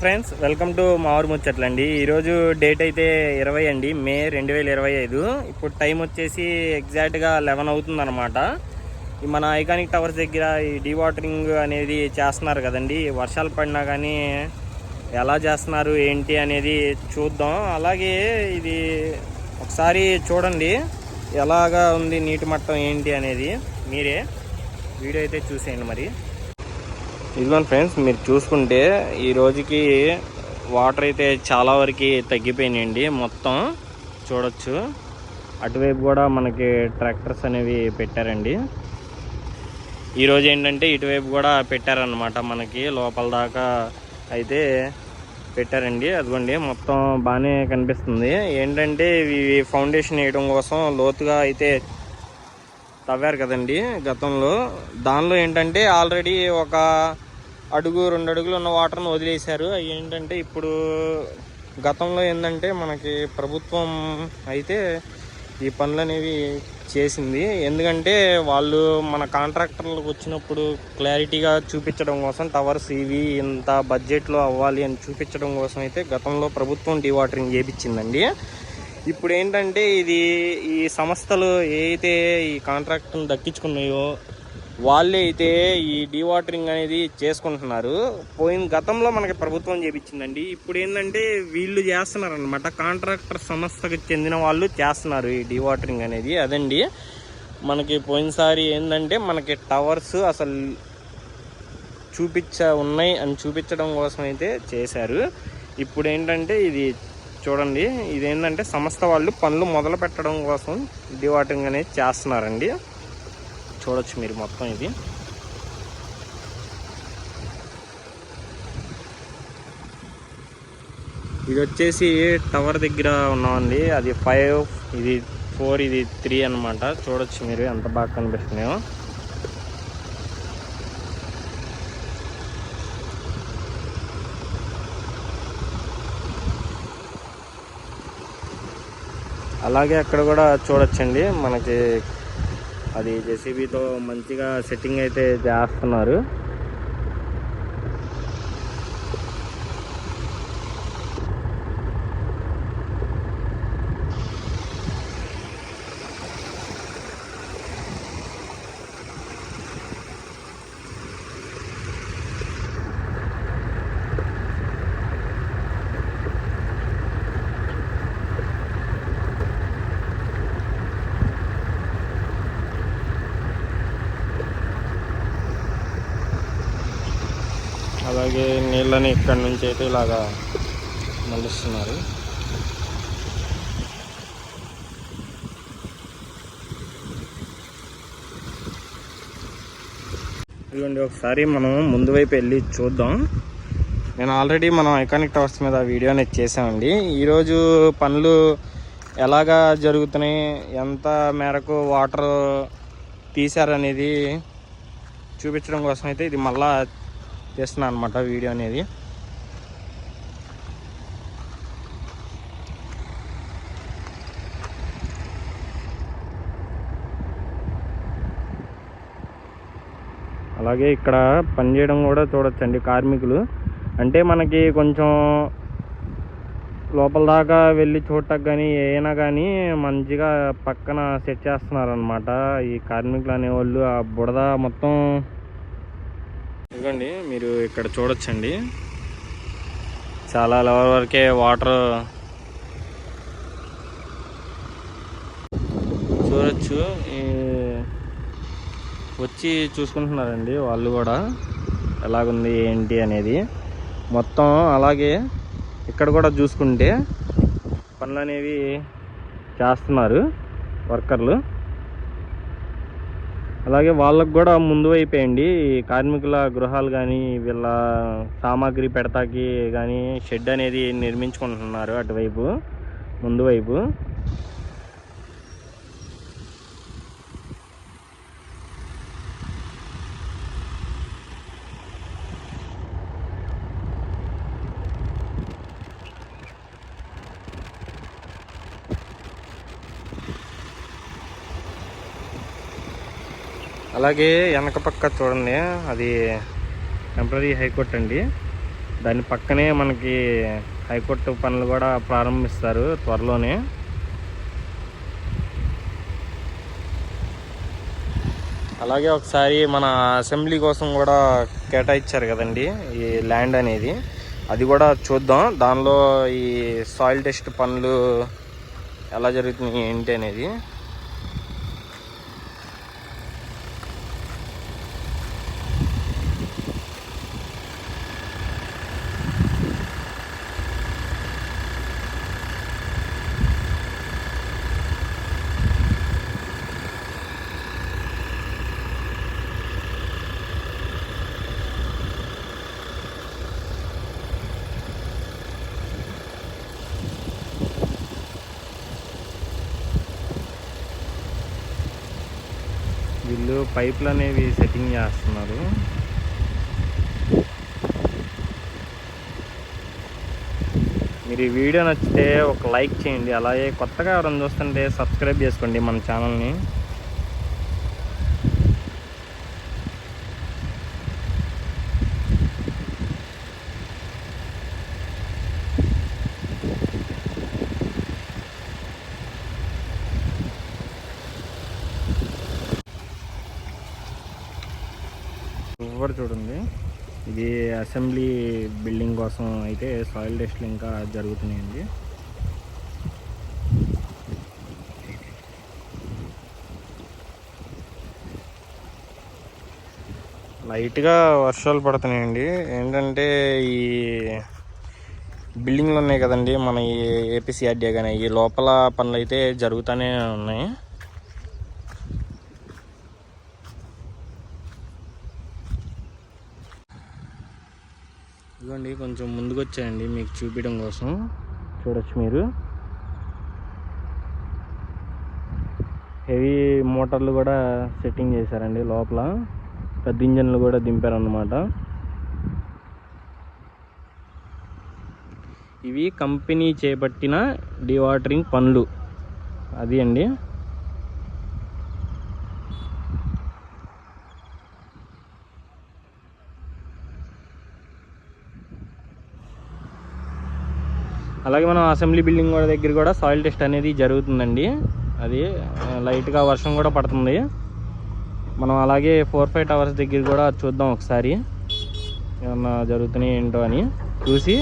Friends welcome to మావూరు ముచ్చట్లండి. ఈరోజు డేట్ అయితే ఇరవై అండి మే రెండు వేల ఇరవై ఐదు. ఇప్పుడు టైం వచ్చేసి ఎగ్జాక్ట్గా లెవెన్ అవుతుంది అనమాట మన ఐకానిక్ టవర్స్ దగ్గర ఈ డీవాటరింగ్ అనేది చేస్తున్నారు కదండి. వర్షాలు పడినా కానీ ఎలా చేస్తున్నారు ఏంటి అనేది చూద్దాం. అలాగే ఇది ఒకసారి చూడండి ఎలాగా ఉంది నీటి మట్టం ఏంటి అనేది. మీరే వీడియో అయితే చూసేయండి మరి. ఇదిగోండి ఫ్రెండ్స్ మీరు చూసుకుంటే ఈ రోజుకి వాటర్ అయితే చాలా వరకు తగ్గిపోయినాయండి. మొత్తం చూడొచ్చు. అటువైపు కూడా మనకి ట్రాక్టర్స్ అనేవి పెట్టారండి. ఈరోజు ఏంటంటే ఇటువైపు కూడా పెట్టారనమాట మనకి. లోపల దాకా అయితే పెట్టారండి. అదిగోండి మొత్తం బాగానే కనిపిస్తుంది. ఏంటంటే ఇవి ఫౌండేషన్ వేయడం కోసం లోతుగా అయితే తవ్వారు కదండి గతంలో. దానిలో ఏంటంటే ఆల్రెడీ ఒక అడుగు రెండు అడుగులు ఉన్న వాటర్ని వదిలేశారు. అవి ఏంటంటే ఇప్పుడు గతంలో ఏంటంటే మనకి ప్రభుత్వం అయితే ఈ పనులు అనేవి చేసింది. ఎందుకంటే వాళ్ళు మన కాంట్రాక్టర్లకు వచ్చినప్పుడు క్లారిటీగా చూపించడం కోసం టవర్స్ ఇవి ఇంత బడ్జెట్లో అవ్వాలి అని చూపించడం కోసం అయితే గతంలో ప్రభుత్వం డీవాటరింగ్ చేపించిందండి. ఇప్పుడు ఏంటంటే ఇది ఈ సంస్థలు ఏదైతే ఈ కాంట్రాక్ట్ను దక్కించుకున్నాయో వాళ్ళే అయితే ఈ డీవాటరింగ్ అనేది చేసుకుంటున్నారు. పోయిన గతంలో మనకి ప్రభుత్వం చేపించిందండి. ఇప్పుడు ఏంటంటే వీళ్ళు చేస్తున్నారనమాట కాంట్రాక్టర్ సంస్థకు చెందిన వాళ్ళు చేస్తున్నారు ఈ డీవాటరింగ్ అనేది. అదండి. మనకి పోయినసారి ఏంటంటే మనకి టవర్స్ అసలు చూపించ ఉన్నాయి అని చూపించడం కోసం అయితే చేశారు. ఇప్పుడు ఏంటంటే ఇది చూడండి. ఇదేంటంటే సంస్థ వాళ్ళు పనులు మొదలు పెట్టడం కోసం డీవాటరింగ్ అనేది చేస్తున్నారండి. చూడొచ్చు మీరు మొత్తం ఇది. ఇది వచ్చేసి టవర్ దగ్గర ఉన్నామండి. అది ఫైవ్ ఇది ఫోర్ ఇది త్రీ అనమాట చూడొచ్చు మీరు ఎంత బాగా కనిపిస్తున్నాయో. అలాగే అక్కడ కూడా చూడొచ్చండి. మనకి అది జెసిబితో మంచిగా సెట్టింగ్ అయితే చేస్తున్నారు. అలాగే నీళ్ళని ఇక్కడి నుంచి అయితే ఇలాగా మళ్ళిస్తున్నారు. ఇదిగోండి ఒకసారి మనం ముందు వైపు వెళ్ళి చూద్దాం. నేను ఆల్రెడీ మనం ఐకానిక్ టవర్స్ మీద వీడియో అనేది చేసామండి ఈరోజు పనులు ఎలాగా జరుగుతున్నాయి? ఎంత మేరకు వాటర్ తీశారనేది చూపించడం కోసం అయితే ఇది మళ్ళా చేస్తున్నాను అనమాట వీడియో అనేది. అలాగే ఇక్కడ పనిచేయడం కూడా చూడొచ్చండి కార్మికులు. అంటే మనకి కొంచెం లోపల దాకా వెళ్ళి చూడటానికి కానీ ఏమైనా కానీ మంచిగా పక్కన సెట్ చేస్తున్నారనమాట ఈ కార్మికులు అనేవాళ్ళు. ఆ బుడద మొత్తం ఇదిగోండి మీరు ఇక్కడ చూడొచ్చండి. చాలా లెవెల్ వరకే వాటర్. చూడొచ్చు. వచ్చి చూసుకుంటున్నారండి వాళ్ళు కూడా. ఎలాగుంది ఏంటి అనేది. మొత్తం అలాగే ఇక్కడ కూడా చూసుకుంటే పనులు అనేవి చేస్తున్నారు వర్కర్లు. అలాగే వాళ్ళకు కూడా ముందు అయిపోయండి కార్మికుల గృహాలు కానీ వీళ్ళ సామాగ్రి పెడతాకి కానీ షెడ్ అనేది నిర్మించుకుంటున్నారు అటువైపు ముందు వైపు. అలాగే వెనక పక్క చూడండి అది టెంపరీ హైకోర్ట్ అండి. దాని పక్కనే మనకి హైకోర్టు పనులు కూడా ప్రారంభిస్తారు త్వరలోనే. అలాగే ఒకసారి మన అసెంబ్లీ కోసం కూడా కేటాయించారు కదండి ఈ ల్యాండ్ అనేది. అది కూడా చూద్దాం దానిలో ఈ సాయిల్ టెస్ట్ పనులు ఎలా జరుగుతున్నాయి ఏంటి అనేది. వీళ్ళు పైపులు అనేవి సెట్టింగ్ చేస్తున్నారు. మీరు ఈ వీడియో నచ్చితే ఒక లైక్ చేయండి. అలాగే కొత్తగా ఎవరైనా చూస్తుంటే సబ్స్క్రైబ్ చేసుకోండి మన ఛానల్ని. సూపర్ చూడండి. ఇది అసెంబ్లీ బిల్డింగ్ కోసం అయితే సాయిల్ టెస్ట్లు ఇంకా జరుగుతున్నాయండి. లైట్గా వర్షాలు పడుతున్నాయండి. ఏంటంటే ఈ బిల్డింగ్లు ఉన్నాయి కదండి. మన ఈ ఏపీసీఆర్డీఏ కానీ ఈ లోపల పనులు అయితే జరుగుతూనే ఉన్నాయి. ఇదిగోండి కొంచెం ముందుకు వచ్చాయండి మీకు చూపించడం కోసం. చూడొచ్చు మీరు. హెవీ మోటార్లు కూడా సెట్టింగ్ చేశారండి లోపల. పెద్ద ఇంజన్లు కూడా దింపారన్నమాట. ఇవి కంపెనీ చేపట్టిన డివాటరింగ్ పనులు. అది అండి. అలాగే మనం అసెంబ్లీ బిల్డింగ్ కూడా దగ్గర కూడా సాయిల్ టెస్ట్ అనేది జరుగుతుందండి. అది లైట్గా వర్షం కూడా పడుతుంది. మనం అలాగే ఫోర్ ఫైవ్ టవర్స్ దగ్గర కూడా చూద్దాం ఒకసారి. ఏమన్నా జరుగుతున్నాయి ఏంటో అని చూసి.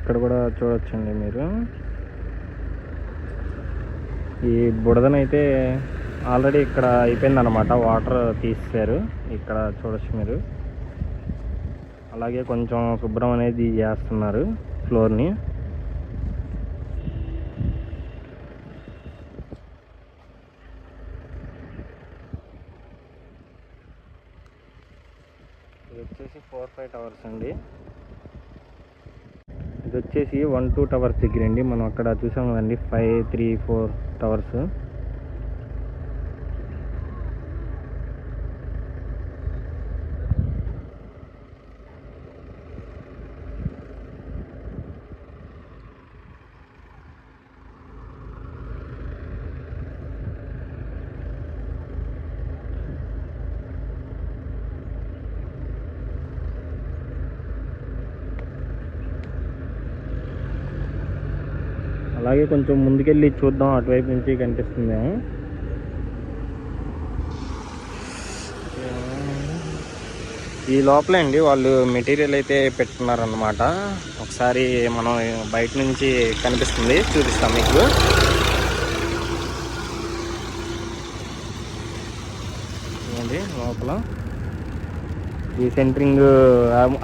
ఇక్కడ కూడా చూడొచ్చండి మీరు. ఈ బుడదనైతే ఆల్రెడీ ఇక్కడ అయిపోయిందనమాట వాటర్ తీసేశారు. ఇక్కడ చూడొచ్చు మీరు. అలాగే కొంచెం శుభ్రం అనేది చేస్తున్నారు ఫ్లోర్ని. ఇది వచ్చేసి ఫోర్ ఫైవ్ టవర్స్ అండి. ఇది వచ్చేసి వన్ టూ టవర్స్ దగ్గర అండి. మనం అక్కడ చూసాం కదండి ఫైవ్ త్రీ ఫోర్ టవర్స్ అలాగే కొంచెం ముందుకెళ్ళి చూద్దాం. అటువైపు నుంచి కనిపిస్తుంది. ఈ లోపలే అండి వాళ్ళు మెటీరియల్ అయితే పెట్టుకున్నారనమాట ఒకసారి మనం బయట నుంచి కనిపిస్తుంది. చూపిస్తాం మీకు. ఏంటి లోపల. ఈ సెంటరింగ్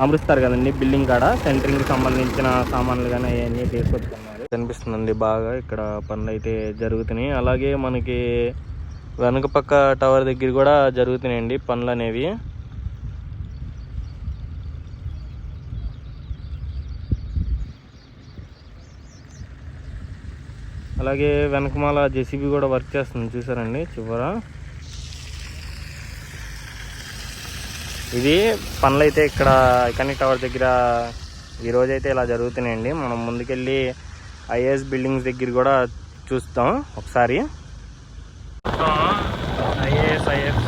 అమరుస్తారు కదండి బిల్డింగ్ కాడ. సెంటరింగ్ సంబంధించిన సామాన్లు కానీ అవన్నీ తీసుకొచ్చుకున్నాం కనిపిస్తుందండి బాగా. ఇక్కడ పనులు అయితే జరుగుతున్నాయి. అలాగే మనకి వెనక పక్క టవర్ దగ్గర కూడా జరుగుతున్నాయండి పనులు అనేవి అలాగే వెనకమాల జెసిబి కూడా వర్క్ చేస్తుంది చూసారండి చివర. ఇది పనులు అయితే ఇక్కడ ఐకానిక్ టవర్ దగ్గర ఈ ఇలా జరుగుతున్నాయండి. మనం ముందుకెళ్ళి ఐఏఎస్ బిల్డింగ్స్ దగ్గర కూడా చూస్తాం ఒకసారి. ఐఏఎస్ ఐఎఫ్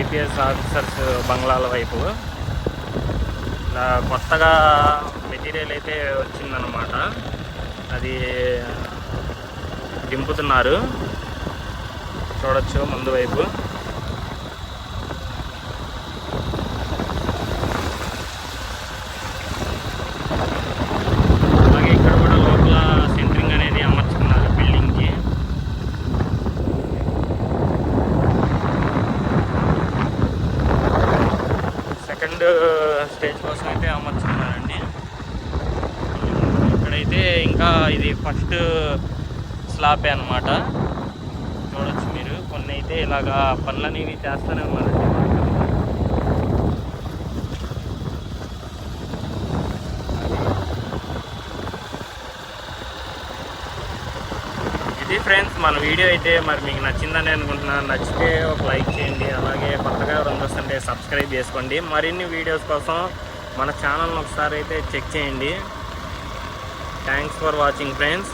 ఐపీఎస్ ఆఫీసర్స్ బంగ్లాల వైపు. ఇలా కొత్తగా మెటీరియల్ అయితే వచ్చిందనమాట అది దింపుతున్నారు. చూడొచ్చు ముందు వైపు అలాగే ఇక్కడ కూడా లోపల సెంటరింగ్ అనేది అమర్చుకున్నారు బిల్డింగ్కి సెకండ్ స్టేజ్ కోసం అయితే అమర్చుకున్నారండి ఇక్కడైతే ఇంకా ఇది ఫస్ట్ స్లాబే అనమాట చూడొచ్చు మీరు. కొన్ని అయితే ఇలాగా పనులు అనేవి చేస్తూనే ఉన్నారండి. ఇది ఫ్రెండ్స్ మన వీడియో అయితే మరి మీకు నచ్చిందని అనుకుంటున్నాను. నచ్చితే ఒక లైక్ చేయండి అలాగే కొత్తగా ఎవరైనా వస్తుంటే సబ్స్క్రైబ్ చేసుకోండి. మరిన్ని వీడియోస్ కోసం మన ఛానల్ని ఒకసారి అయితే చెక్ చేయండి. Thanks for watching friends